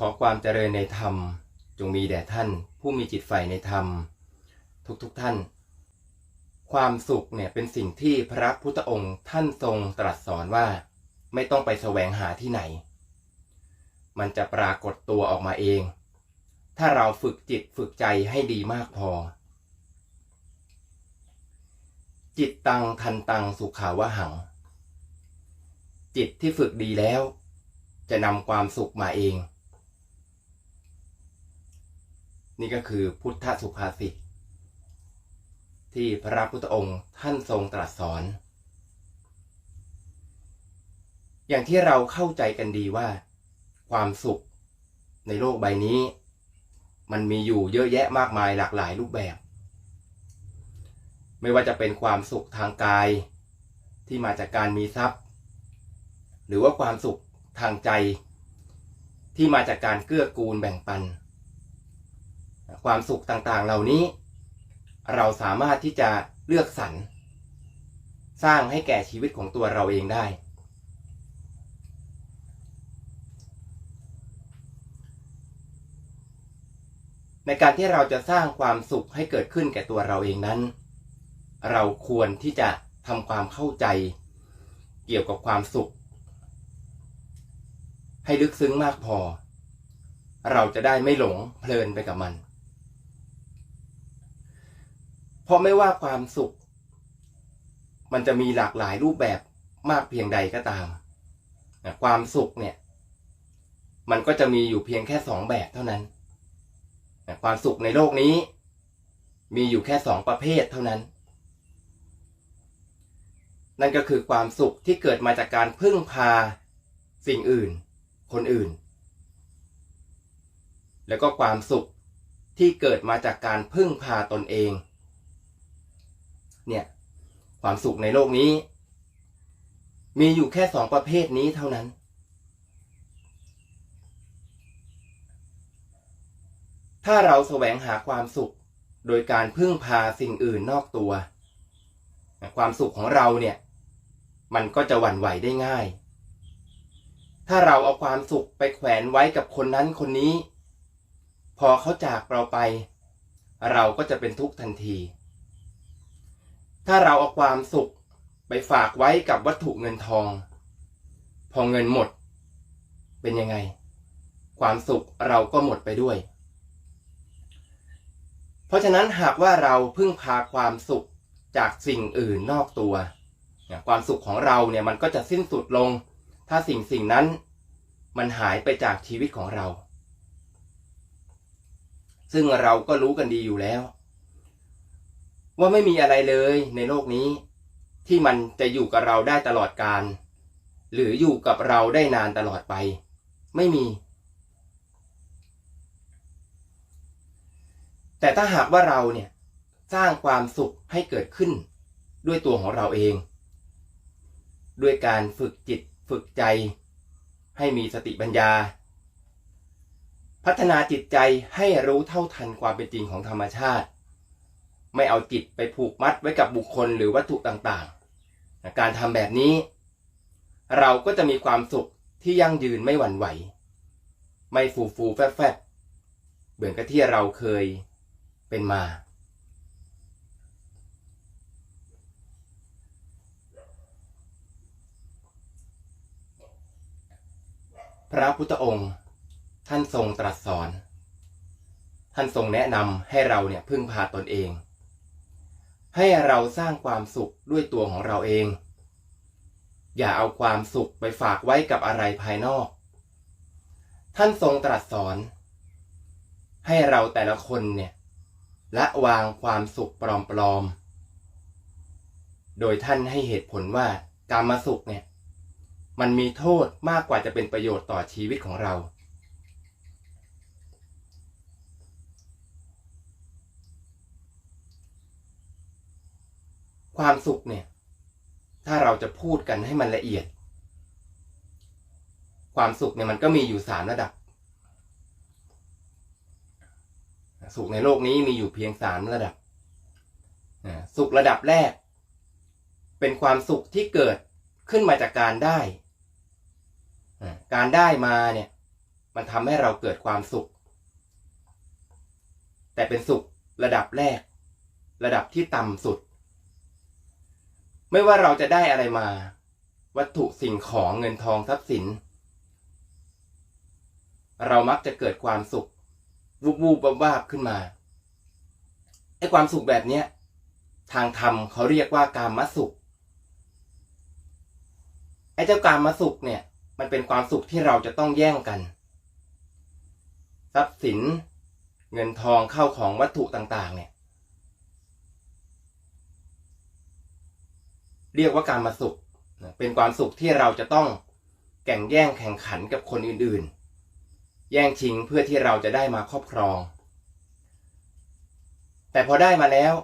ขอความเจริญในธรรม จงมีแด่ท่าน ผู้มีจิตใฝ่ในธรรม ทุกๆทท่าน ความสุขเนี่ยเป็นสิ่งที่พระพุทธองค์ท่านทรงตรัสสอนว่าไม่ต้องไปแสวงหาที่ไหน มันจะปรากฏตัวออกมาเอง ถ้าเราฝึกจิตฝึกใจให้ดีมากพอ จิตตังทันตังสุขาวหัง จิตที่ฝึกดีแล้ว จะนำความสุขมาเอง นี่ก็คือพุทธสุภาษิตที่พระพุทธองค์ท่านทรงตรัสสอน อย่างที่เราเข้าใจกันดีว่า ความสุขในโลกใบนี้ มันมีอยู่เยอะแยะมากมายหลากหลายรูปแบบ ไม่ว่าจะเป็นความสุขทางกายที่มาจากการมีทรัพย์ หรือว่าความสุขทางใจ ที่มาจากการเกื้อกูลแบ่งปัน ความสุขต่างๆ เหล่านี้ เราสามารถที่จะเลือกสรรสร้างให้แก่ชีวิตของตัวเราเองได้ ในการที่เราจะสร้างความสุขให้เกิดขึ้นแก่ตัวเราเองนั้น เราควรที่จะทำความเข้าใจ เกี่ยวกับความสุข ให้ลึกซึ้งมากพอ เราจะได้ไม่หลงเพลินไปกับมัน เพราะไม่ว่าความสุข มันจะมีหลากหลายรูปแบบมากเพียงใดก็ตาม ความสุขเนี่ย มันก็จะมีอยู่เพียงแค่สองแบบเท่านั้น ความสุขในโลกนี้ มีอยู่แค่สองประเภทเท่านั้น นั่นก็คือความสุขที่เกิดมาจากการพึ่งพาสิ่งอื่น คนอื่น แล้วก็ความสุขที่เกิดมาจากการพึ่งพาตนเอง เนี่ย ความสุขในโลกนี้ มีอยู่แค่สองประเภทนี้เท่านั้น ถ้าเราแสวงหาความสุขโดยการพึ่งพาสิ่งอื่นนอกตัว ความสุขของเราเนี่ย มันก็จะหวั่นไหวได้ง่าย ถ้าเราเอาความสุขไปแขวนไว้กับคนนั้นคนนี้ พอเขาจากเราไป เราก็จะเป็นทุกข์ทันที ถ้าเราเอาความสุขไปฝากไว้กับวัตถุเงินทอง พอเงินหมด เป็นยังไง ความสุขเราก็หมดไปด้วย เพราะฉะนั้นหากว่าเราพึ่งพาความสุขจากสิ่งอื่นนอกตัว ความสุขของเราเนี่ยมันก็จะสิ้นสุดลง ถ้าสิ่งสิ่งนั้นมันหายไปจากชีวิตของเรา ซึ่งเราก็รู้กันดีอยู่แล้ว ว่าไม่มีอะไรเลยในโลกนี้ ที่มันจะอยู่กับเราได้ตลอดกาลหรืออยู่กับเราได้นานตลอดไป ไม่มี แต่ถ้าหากว่าเราเนี่ยสร้างความสุขให้เกิดขึ้น ด้วยตัวของเราเอง ด้วยการฝึกจิตฝึกใจ ให้มีสติปัญญา พัฒนาจิตใจให้รู้เท่าทันความเป็นจริงของธรรมชาติ ไม่เอาจิตไปผูกมัดไว้กับบุคคลหรือวัตถุต่างๆ การทำแบบนี้ เราก็จะมีความสุขที่ยั่งยืนไม่หวั่นไหว ไม่ฟูฟูแฟบแฟบเหมือนกับที่เราเคยเป็นมา พระพุทธองค์ท่านทรงตรัสสอน ท่านทรงแนะนำให้เราเนี่ยพึ่งพาตนเอง ให้เราสร้างความสุขด้วยตัวของเราเอง อย่าเอาความสุขไปฝากไว้กับอะไรภายนอก ท่านทรงตรัสสอน ให้เราแต่ละคนเนี่ยละวางความสุขปลอมๆ โดยท่านให้เหตุผลว่าการมาสุขเนี่ยมันมีโทษมากกว่าจะเป็นประโยชน์ต่อชีวิตของเรา ความสุขเนี่ย ถ้าเราจะพูดกันให้มันละเอียด ความสุขเนี่ยมันก็มีอยู่สามระดับ สุขในโลกนี้มีอยู่เพียงสามระดับ สุขระดับแรก เป็นความสุขที่เกิดขึ้นมาจากการได้ การได้มาเนี่ย มันทำให้เราเกิดความสุข แต่เป็นสุขระดับแรก ระดับที่ต่ำสุด ไม่ว่าเราจะได้อะไรมา วัตถุสิ่งของเงินทองทรัพย์สิน เรามักจะเกิดความสุข วูบวูบวาบขึ้นมาไอ้ความสุขแบบเนี้ยทางธรรมเขาเรียกว่าการมสุขไอ้เจ้าการมสุขเนี่ย มันเป็นความสุขที่เราจะต้องแย่งกัน ทรัพย์สิน เงินทองเข้าของวัตถุต่าง ๆ เนี่ย เรียกว่าการมาสุข เป็นความสุขที่เราจะต้องแข่งแย่งแข่งขันกับคนอื่นๆ แย่งชิงเพื่อที่เราจะได้มาครอบครอง แต่พอได้มาแล้ว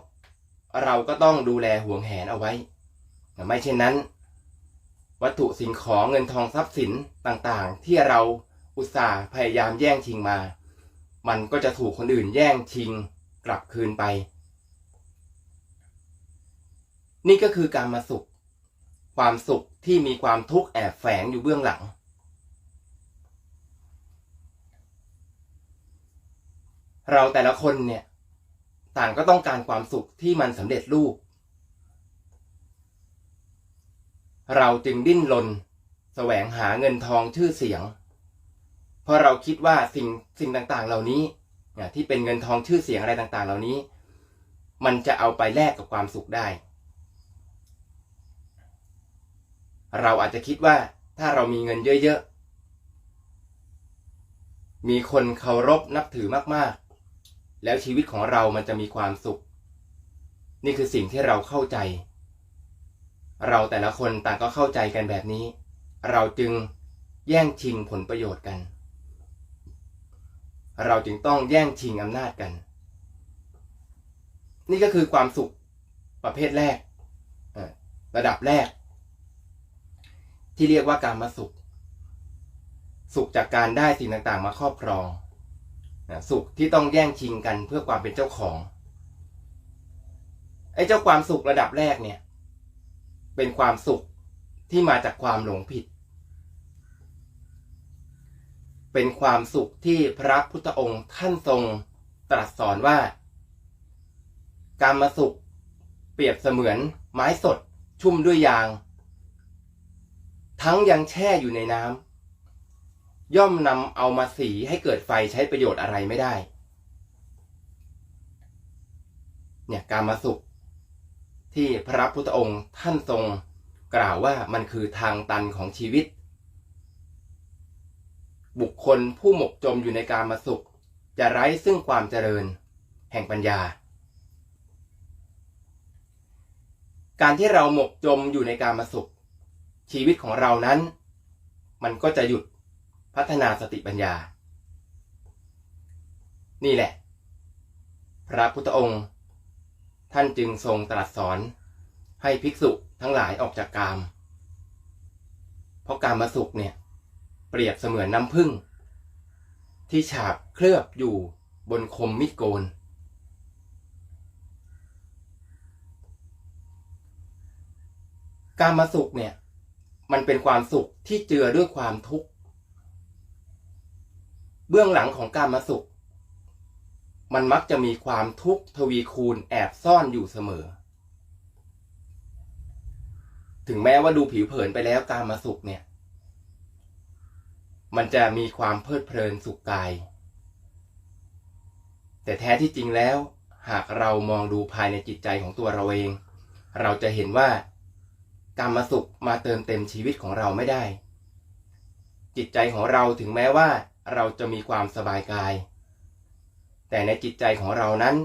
เราก็ต้องดูแลห่วงแหนเอาไว้ ไม่เช่นนั้น วัตถุสิ่งของเงินทองทรัพย์สินต่างๆ ที่เราอุตส่าห์พยายามแย่งชิงมา มันก็จะถูกคนอื่นแย่งชิงกลับคืนไป นี่ก็คือการมาสุข ความสุขที่มีความทุกข์แอบแฝงอยู่เบื้องหลัง เราแต่ละคนเนี่ย ต่างก็ต้องการความสุขที่มันสำเร็จรูป เราจึงดิ้นรนแสวงหาเงินทองชื่อเสียง เพราะเราคิดว่าสิ่งสิ่งต่างๆ เหล่านี้ที่เป็นเงินทองชื่อเสียงอะไรต่างๆ เหล่านี้ มันจะเอาไปแลกกับความสุขได้ เราอาจจะคิดว่าถ้าเรามีเงินเยอะๆ มีคนเคารพนับถือมากๆ แล้วชีวิตของเรามันจะมีความสุข นี่คือสิ่งที่เราเข้าใจ เราแต่ละคนต่างก็เข้าใจกันแบบนี้ เราจึงแย่งชิงผลประโยชน์กัน เราจึงต้องแย่งชิงอำนาจกัน นี่ก็คือความสุขประเภทแรก ระดับแรก ที่เรียกว่าการมาสุข สุขจากการได้สิ่งต่างๆ มาครอบครองสุขที่ต้องแย่งชิงกันเพื่อความเป็นเจ้าของไอ้เจ้าความสุขระดับแรกเนี่ย เป็นความสุขที่มาจากความหลงผิด เป็นความสุขที่พระพุทธองค์ท่านทรงตรัสสอนว่า การมาสุขเปรียบเสมือนไม้สดชุ่มด้วยยาง ทั้งยังแช่อยู่ในน้ำย่อมนำเอามาสีให้เกิดไฟใช้ประโยชน์อะไรไม่ได้ เนี่ยการมาสุข ที่พระพุทธองค์ท่านทรงกล่าวว่ามันคือทางตันของชีวิต บุคคลผู้หมกจมอยู่ในการมาสุข จะไร้ซึ่งความเจริญ แห่งปัญญา การที่เราหมกจมอยู่ในการมาสุข ชีวิตของเรานั้น มันก็จะหยุดพัฒนาสติปัญญา นี่แหละ พระพุทธองค์ ท่านจึงทรงตรัสสอนให้ภิกษุทั้งหลายออกจากกาม เพราะการมาสุขเนี่ย เปรียบเสมือนน้ำผึ้งที่ฉาบเคลือบอยู่บนคมมิดโกน การมาสุขเนี่ย มันเป็นความสุขที่เจือด้วยความทุกข์ เบื้องหลังของการมาสุข มันมักจะมีความทุกข์ทวีคูณแอบซ่อนอยู่เสมอ ถึงแม้ว่าดูผิวเผินไปแล้วการมาสุขเนี่ย มันจะมีความเพลิดเพลินสุขกาย แต่แท้ที่จริงแล้ว หากเรามองดูภายในจิตใจของตัวเราเอง เราจะเห็นว่า การมาสุขมาเติมเต็มชีวิตของเราไม่ได้ จิตใจของเราถึงแม้ว่าเราจะมีความสบายกาย แต่ในจิตใจของเรานั้น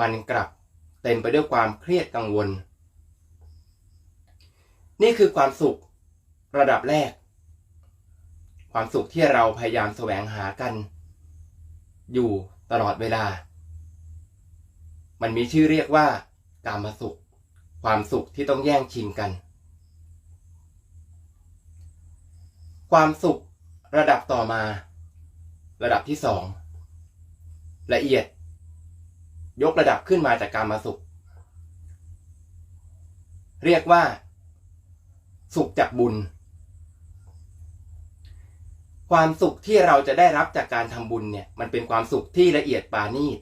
มันกลับเต็มไปด้วยความเครียดกังวล นี่คือความสุขระดับแรก ความสุขที่เราพยายามแสวงหากัน อยู่ตลอดเวลา มันมีชื่อเรียกว่าการมาสุข ความสุขที่ต้องแย่งชิงกัน ความสุขระดับต่อมา ระดับที่สองละเอียด ยกระดับขึ้นมาจากการมาสุข เรียกว่า สุขจากบุญ ความสุขที่เราจะได้รับจากการทำบุญเนี่ย มันเป็นความสุขที่ละเอียดปราณีต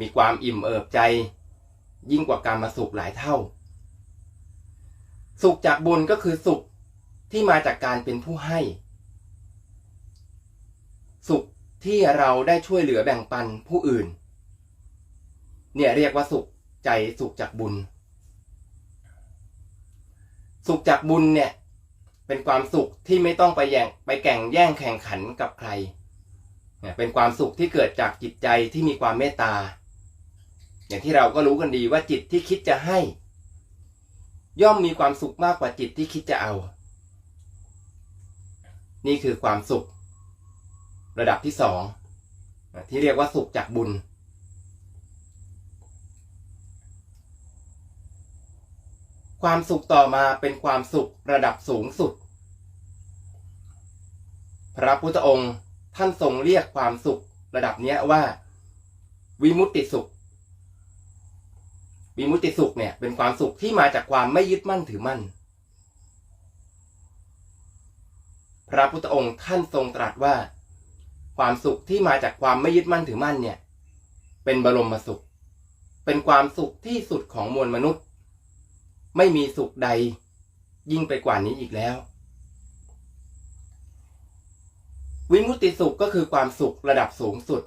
มีความอิ่มเอิบใจ ยิ่งกว่าการมาสุขหลายเท่า สุขจากบุญก็คือสุขที่มาจากการเป็นผู้ให้ สุขที่เราได้ช่วยเหลือแบ่งปันผู้อื่น เนี่ยเรียกว่าสุขใจสุขจากบุญ สุขจากบุญเนี่ยเป็นความสุขที่ไม่ต้องไปแย่งไปแข่งแย่งแข่งขันกับใครเนี่ยเป็นความสุขที่เกิดจากจิตใจที่มีความเมตตา อย่างที่เราก็รู้กันดีว่าจิตที่คิดจะให้ ย่อมมีความสุขมากกว่าจิตที่คิดจะเอา นี่คือความสุข ระดับที่สองที่เรียกว่าสุขจากบุญ ความสุขต่อมาเป็นความสุขระดับสูงสุด พระพุทธองค์ท่านทรงเรียกความสุขระดับนี้ว่า วิมุตติสุข วิมุตติสุขเนี่ย เป็นความสุขที่มาจากความไม่ยึดมั่นถือมั่น พระพุทธองค์ท่านทรงตรัสว่า ความสุขที่มาจากความไม่ยึดมั่นถือมั่นเนี่ย เป็นบรมสุข เป็นความสุขที่สุดของมวลมนุษย์ ไม่มีสุขใด ยิ่งไปกว่านี้อีกแล้ว วิมุตติสุขก็คือความสุขระดับสูงสุด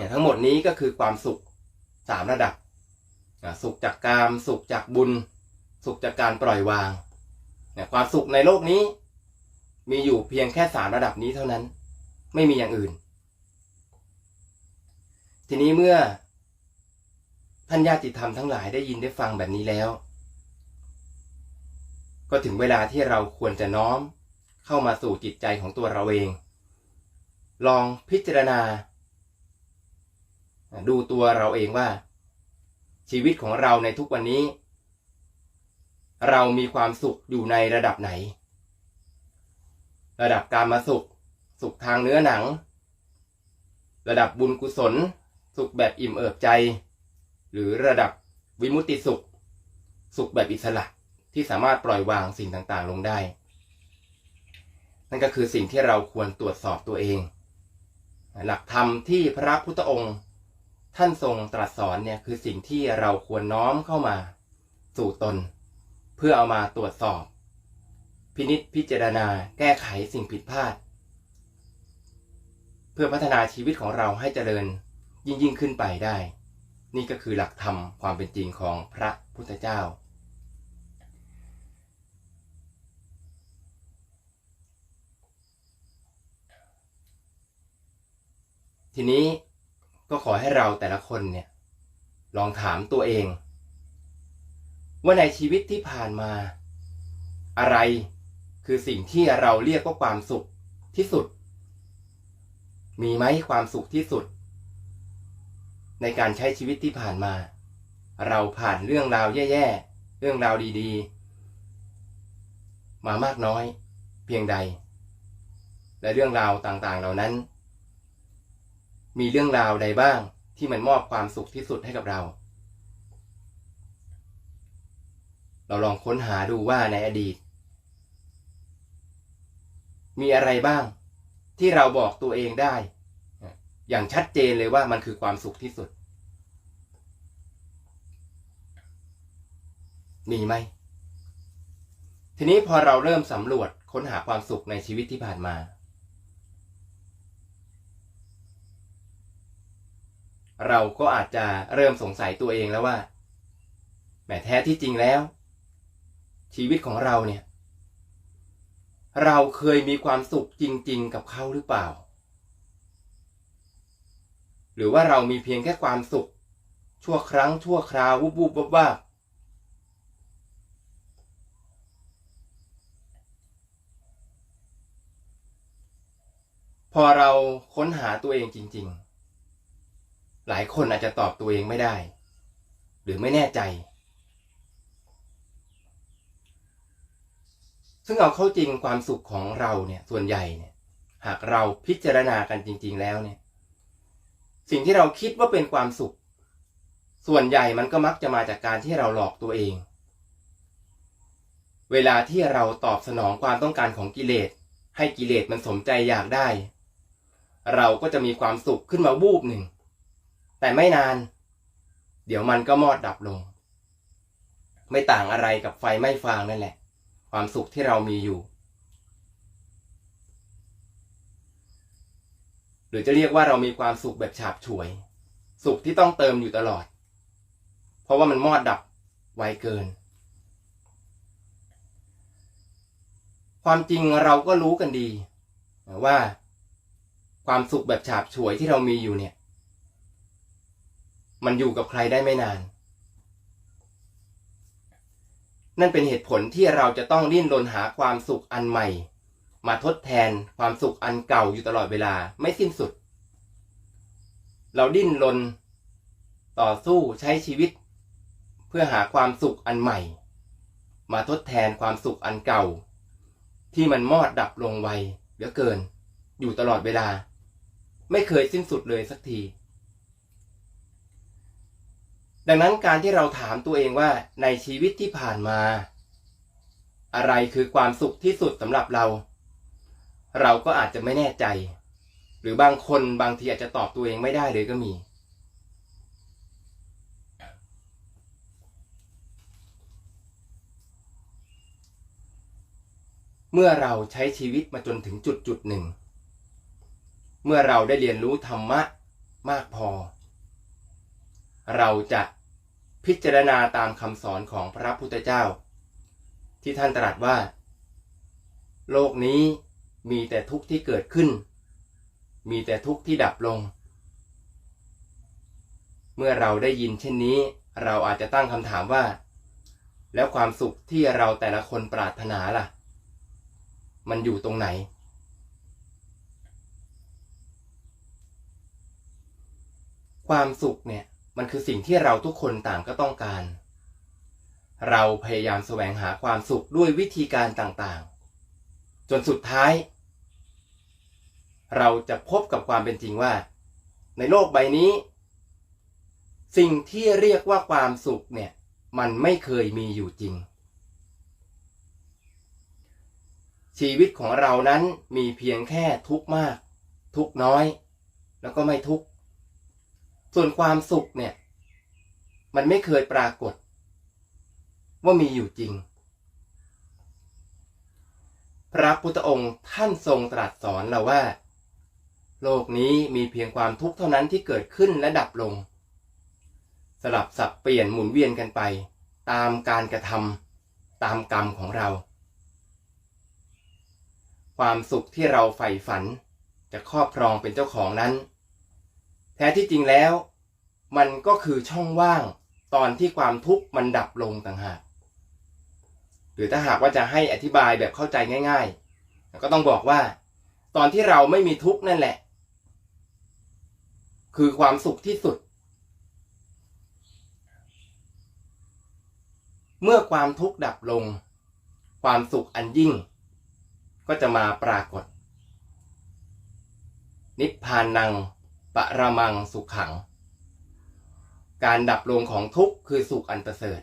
เนี่ยทั้งหมดนี้ก็คือความสุขสามระดับ สุขจากกาม สุขจากบุญ สุขจากการปล่อยวางเนี่ยความสุขในโลกนี้ มีอยู่เพียงแค่สามระดับนี้เท่านั้น ไม่มีอย่างอื่น ทีนี้เมื่อท่านญาติธรรมทั้งหลายได้ยินได้ฟังแบบนี้แล้ว ก็ถึงเวลาที่เราควรจะน้อมเข้ามาสู่จิตใจของตัวเราเอง ลองพิจารณา ดูตัวเราเองว่า ชีวิตของเราในทุกวันนี้ เรามีความสุขอยู่ในระดับไหน ระดับการมาสุข สุขทางเนื้อหนัง ระดับบุญกุศล สุขแบบอิ่มเอิบใจ หรือระดับวิมุตติสุข สุขแบบอิสระที่สามารถปล่อยวางสิ่งต่างๆ ลงได้ นั่นก็คือสิ่งที่เราควรตรวจสอบตัวเอง หลักธรรมที่พระพุทธองค์ ท่านทรงตรัสสอนเนี่ยคือสิ่งที่เราควรน้อมเข้ามาสู่ตน เพื่อเอามาตรวจสอบ พินิษพิจารณาแก้ไขสิ่งผิดพลาด เพื่อพัฒนาชีวิตของเราให้เจริญยิ่งยิ่งขึ้นไปได้ นี่ก็คือหลักธรรมความเป็นจริงของพระพุทธเจ้า ทีนี้ ก็ขอให้เราแต่ละคนเนี่ย ลองถามตัวเอง ว่าในชีวิตที่ผ่านมา อะไรคือสิ่งที่เราเรียกว่าความสุขที่สุด มีไหมความสุขที่สุด ในการใช้ชีวิตที่ผ่านมา เราผ่านเรื่องราวแย่ๆ เรื่องราวดีๆ มามากน้อย เพียงใด และเรื่องราวต่างๆ เหล่านั้น มีเรื่องราวใดบ้างที่มันมอบความสุขที่สุดให้กับเรา เราลองค้นหาดูว่าในอดีต มีอะไรบ้างที่เราบอกตัวเองได้ อย่างชัดเจนเลยว่ามันคือความสุขที่สุด มีไหม ทีนี้พอเราเริ่มสำรวจค้นหาความสุขในชีวิตที่ผ่านมา เราก็อาจจะเริ่มสงสัยตัวเองแล้วว่าแหมแท้ที่จริงแล้ว ชีวิตของเราเนี่ย เราเคยมีความสุขจริง ๆ กับเขาหรือเปล่า หรือว่าเรามีเพียงแค่ความสุข ชั่วครั้งชั่วคราววุบวุบวับวับพอเราค้นหาตัวเองจริง ๆ หลายคนอาจจะตอบตัวเองไม่ได้ หรือไม่แน่ใจ ซึ่งเอาเข้าจริงความสุขของเราเนี่ยส่วนใหญ่เนี่ยหากเราพิจารณากันจริง ๆ แล้วเนี่ย สิ่งที่เราคิดว่าเป็นความสุข ส่วนใหญ่มันก็มักจะมาจากการที่เราหลอกตัวเอง เวลาที่เราตอบสนองความต้องการของกิเลส ให้กิเลสมันสมใจอยากได้ เราก็จะมีความสุขขึ้นมาวูบหนึ่ง แต่ไม่นาน เดี๋ยวมันก็มอดดับลง ไม่ต่างอะไรกับไฟไหม้ฟางนั่นแหละ ความสุขที่เรามีอยู่ หรือจะเรียกว่าเรามีความสุขแบบฉาบฉวย สุขที่ต้องเติมอยู่ตลอด เพราะว่ามันมอดดับไวเกิน ความจริงเราก็รู้กันดีว่าความสุขแบบฉาบฉวยที่เรามีอยู่เนี่ย มันอยู่กับใครได้ไม่นาน นั่นเป็นเหตุผลที่เราจะต้องดิ้นรนหาความสุขอันใหม่ มาทดแทนความสุขอันเก่าอยู่ตลอดเวลาไม่สิ้นสุด เราดิ้นรนต่อสู้ใช้ชีวิต เพื่อหาความสุขอันใหม่ มาทดแทนความสุขอันเก่า ที่มันมอดดับลงไวเหลือเกิน อยู่ตลอดเวลา ไม่เคยสิ้นสุดเลยสักที ดังนั้นการที่เราถามตัวเองว่าในชีวิตที่ผ่านมา อะไรคือความสุขที่สุดสำหรับเรา เราก็อาจจะไม่แน่ใจ หรือบางคนบางทีอาจจะตอบตัวเองไม่ได้เลยก็มี เมื่อเราใช้ชีวิตมาจนถึงจุดจุดหนึ่ง เมื่อเราได้เรียนรู้ธรรมะมากพอ เราจะพิจารณาตามคำสอนของพระพุทธเจ้า ที่ท่านตรัสว่า โลกนี้มีแต่ทุกข์ที่เกิดขึ้น มีแต่ทุกข์ที่ดับลง เมื่อเราได้ยินเช่นนี้ เราอาจจะตั้งคำถามว่า แล้วความสุขที่เราแต่ละคนปรารถนาล่ะ มันอยู่ตรงไหนความสุขเนี่ย มันคือสิ่งที่เราทุกคนต่างก็ต้องการ เราพยายามแสวงหาความสุขด้วยวิธีการต่างๆ จนสุดท้าย เราจะพบกับความเป็นจริงว่า ในโลกใบนี้ สิ่งที่เรียกว่าความสุขเนี่ย มันไม่เคยมีอยู่จริง ชีวิตของเรานั้นมีเพียงแค่ทุกข์มาก ทุกข์น้อย แล้วก็ไม่ทุกข์ ส่วนความสุขเนี่ย มันไม่เคยปรากฏ ว่ามีอยู่จริง พระพุทธองค์ท่านทรงตรัสสอนเราว่า โลกนี้มีเพียงความทุกข์เท่านั้นที่เกิดขึ้นและดับลง สลับสับเปลี่ยนหมุนเวียนกันไป ตามการกระทำตามกรรมของเรา ความสุขที่เราใฝ่ฝันจะครอบครองเป็นเจ้าของนั้น ท้ที่จริงแล้ว มันก็คือช่องว่างตอนที่ความทุกข์มันดับลงต่างหาก หรือถ้าหากว่าจะให้อธิบายแบบเข้าใจง่าย ๆ ก็ต้องบอกว่า ตอนที่เราไม่มีทุกข์นั่นแหละ คือความสุขที่สุด เมื่อความทุกข์ดับลง ความสุขอันยิ่ง ก็จะมาปรากฏ นิพพานัง ปรมังสุขขัง การดับลงของทุกข์คือสุขอันประเสริฐ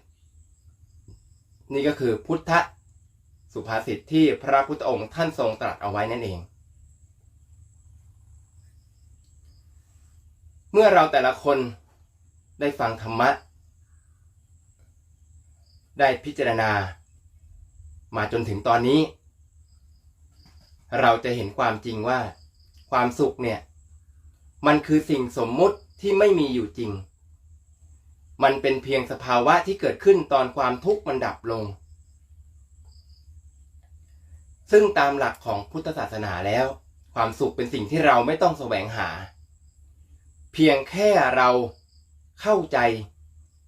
นี่ก็คือพุทธสุภาษิตที่พระพุทธองค์ท่านทรงตรัสเอาไว้นั่นเอง เมื่อเราแต่ละคนได้ฟังธรรมะ ได้พิจารณา มาจนถึงตอนนี้ เราจะเห็นความจริงว่าความสุขเนี่ย มันคือสิ่งสมมุติที่ไม่มีอยู่จริง มันเป็นเพียงสภาวะที่เกิดขึ้นตอนความทุกข์มันดับลง ซึ่งตามหลักของพุทธศาสนาแล้ว ความสุขเป็นสิ่งที่เราไม่ต้องแสวงหา เพียงแค่เราเข้าใจ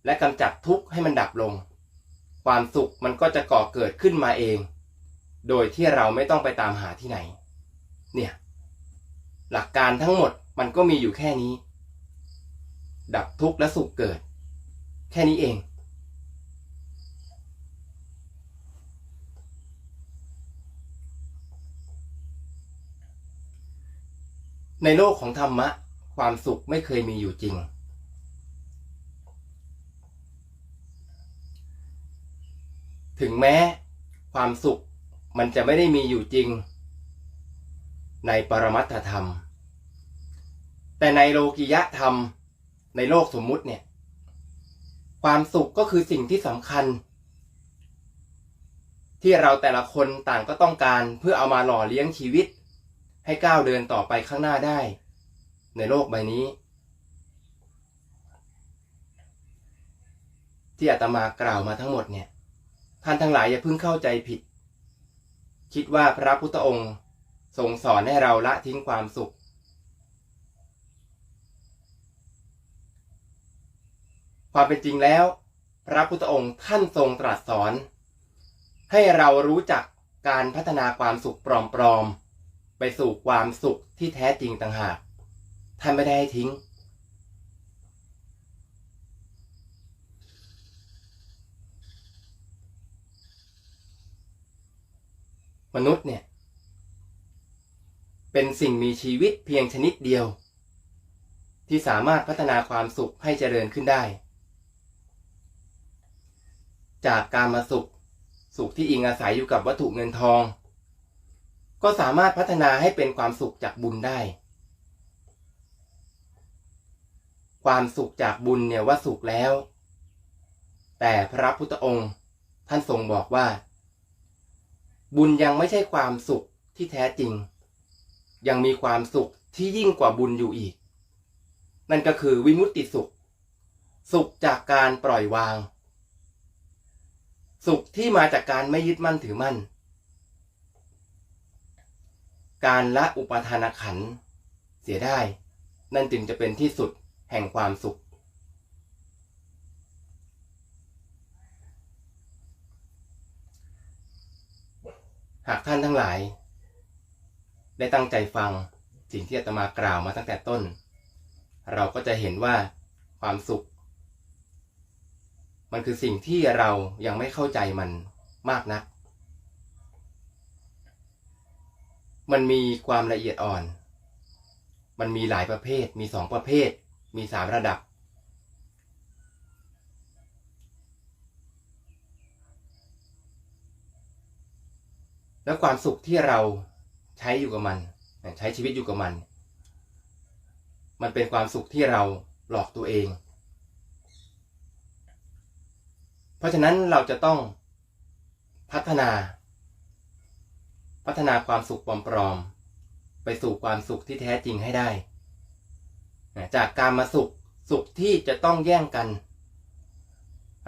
และกำจัดทุกข์ให้มันดับลง ความสุขมันก็จะก่อเกิดขึ้นมาเอง โดยที่เราไม่ต้องไปตามหาที่ไหน เนี่ย หลักการทั้งหมดมันก็มีอยู่แค่นี้ ดับทุกข์และสุขเกิด แค่นี้เอง ในโลกของธรรมะ ความสุขไม่เคยมีอยู่จริง ถึงแม้ความสุขมันจะไม่ได้มีอยู่จริง ในปรมัตถธรรม แต่ในโลกิยธรรมในโลกสมมุติเนี่ย ความสุขก็คือสิ่งที่สำคัญ ที่เราแต่ละคนต่างก็ต้องการเพื่อเอามาหล่อเลี้ยงชีวิต ให้ก้าวเดินต่อไปข้างหน้าได้ ในโลกใบนี้ ที่อาตมากล่าวมาทั้งหมดเนี่ย ท่านทั้งหลายอย่าเพิ่งเข้าใจผิด คิดว่าพระพุทธองค์ทรงสอนให้เราละทิ้งความสุข ความเป็นจริงแล้ว พระพุทธองค์ท่านทรงตรัสสอน ให้เรารู้จักการพัฒนาความสุขปลอมๆ ไปสู่ความสุขที่แท้จริงต่างหาก ท่านไม่ได้ให้ทิ้ง มนุษย์เนี่ย เป็นสิ่งมีชีวิตเพียงชนิดเดียว ที่สามารถพัฒนาความสุขให้เจริญขึ้นได้ จากการมาสุข สุขที่อิงอาศัยอยู่กับวัตถุเงินทอง ก็สามารถพัฒนาให้เป็นความสุขจากบุญได้ ความสุขจากบุญเนี่ยว่าสุขแล้ว แต่พระพุทธองค์ท่านทรงบอกว่า บุญยังไม่ใช่ความสุขที่แท้จริง ยังมีความสุขที่ยิ่งกว่าบุญอยู่อีก นั่นก็คือวิมุตติสุข สุขจากการปล่อยวาง สุขที่มาจากการไม่ยึดมั่นถือมั่น การละอุปทานขันเสียได้ นั่นจึงจะเป็นที่สุดแห่งความสุข หากท่านทั้งหลาย ได้ตั้งใจฟังสิ่งที่อาตมากล่าวมาตั้งแต่ต้น เราก็จะเห็นว่าความสุข มันคือสิ่งที่เรายังไม่เข้าใจมันมากนัก มันมีความละเอียดอ่อน มันมีหลายประเภท มีสองประเภท มีสามระดับ แล้วความสุขที่เราใช้อยู่กับมัน ใช้ชีวิตอยู่กับมัน มันเป็นความสุขที่เราหลอกตัวเอง เพราะฉะนั้นเราจะต้องพัฒนา พัฒนาความสุขปลอมๆไปสู่ความสุขที่แท้จริงให้ได้ จากการมาสุขสุขที่จะต้องแย่งกัน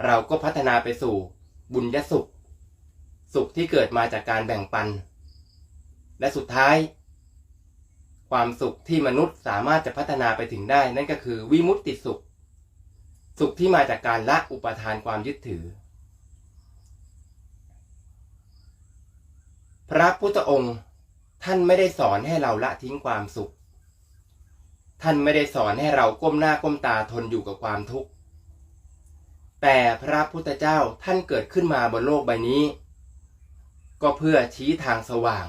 เราก็พัฒนาไปสู่บุญยสุข สุขที่เกิดมาจากการแบ่งปัน และสุดท้าย ความสุขที่มนุษย์สามารถจะพัฒนาไปถึงได้ นั่นก็คือวิมุตติสุข สุขที่มาจากการละอุปทานความยึดถือ พระพุทธองค์ท่านไม่ได้สอนให้เราละทิ้งความสุข ท่านไม่ได้สอนให้เราก้มหน้าก้มตาทนอยู่กับความทุกข์ แต่พระพุทธเจ้าท่านเกิดขึ้นมาบนโลกใบนี้ ก็เพื่อชี้ทางสว่าง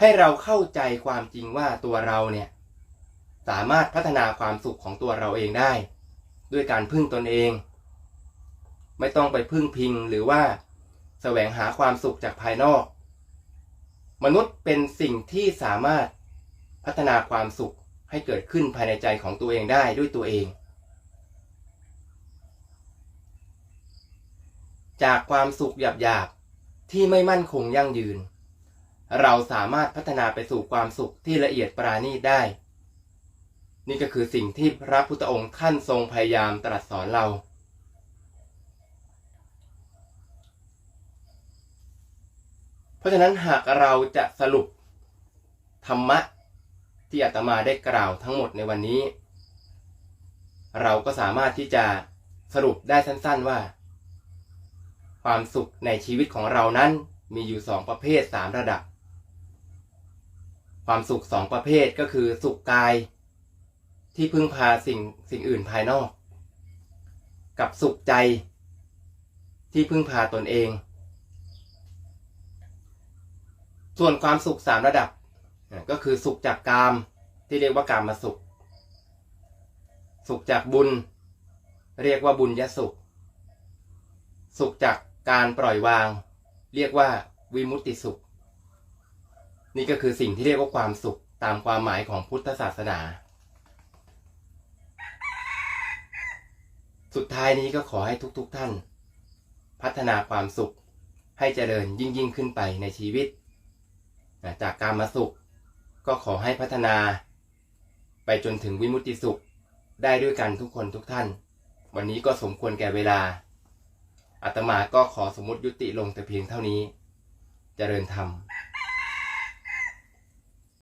ให้เราเข้าใจความจริงว่าตัวเราเนี่ย สามารถพัฒนาความสุขของตัวเราเองได้ ด้วยการพึ่งตนเอง ไม่ต้องไปพึ่งพิงหรือว่าแสวงหาความสุขจากภายนอก มนุษย์เป็นสิ่งที่สามารถพัฒนาความสุขให้เกิดขึ้นภายในใจของตัวเองได้ด้วยตัวเอง จากความสุขหยาบๆที่ไม่มั่นคงยั่งยืน เราสามารถพัฒนาไปสู่ความสุขที่ละเอียดปราณีตได้ นี่ก็คือสิ่งที่พระพุทธองค์ท่านทรงพยายามตรัสสอนเรา เพราะฉะนั้นหากเราจะสรุปธรรมะที่อาตมาได้กล่าวทั้งหมดในวันนี้ เราก็สามารถที่จะสรุปได้สั้นๆว่า ความสุขในชีวิตของเรานั้นมีอยู่สองประเภทสามระดับ ความสุขสองประเภทก็คือสุขกาย ที่พึ่งพาสิ่งสิ่งอื่นภายนอก กับสุขใจ ที่พึ่งพาตนเอง ส่วนความสุขสามระดับก็คือสุขจากกามที่เรียกว่ากามมาสุข สุขจากบุญ เรียกว่าบุญยสุข สุขจากการปล่อยวาง เรียกว่าวิมุตติสุข นี่ก็คือสิ่งที่เรียกว่าความสุขตามความหมายของพุทธศาสนา สุดท้ายนี้ก็ขอให้ทุกๆทท่าน พัฒนาความสุขให้เจริญยิ่งยิ่งขึ้นไปในชีวิต จากการมาสุข ก็ขอให้พัฒนา ไปจนถึงวิมุตติสุขได้ด้วยกันทุกคนทุกท่าน วันนี้ก็สมควรแก่เวลาอาตมาก็ขอสมมติยุติลงแต่เพียงเท่านี้ เจริญธรรม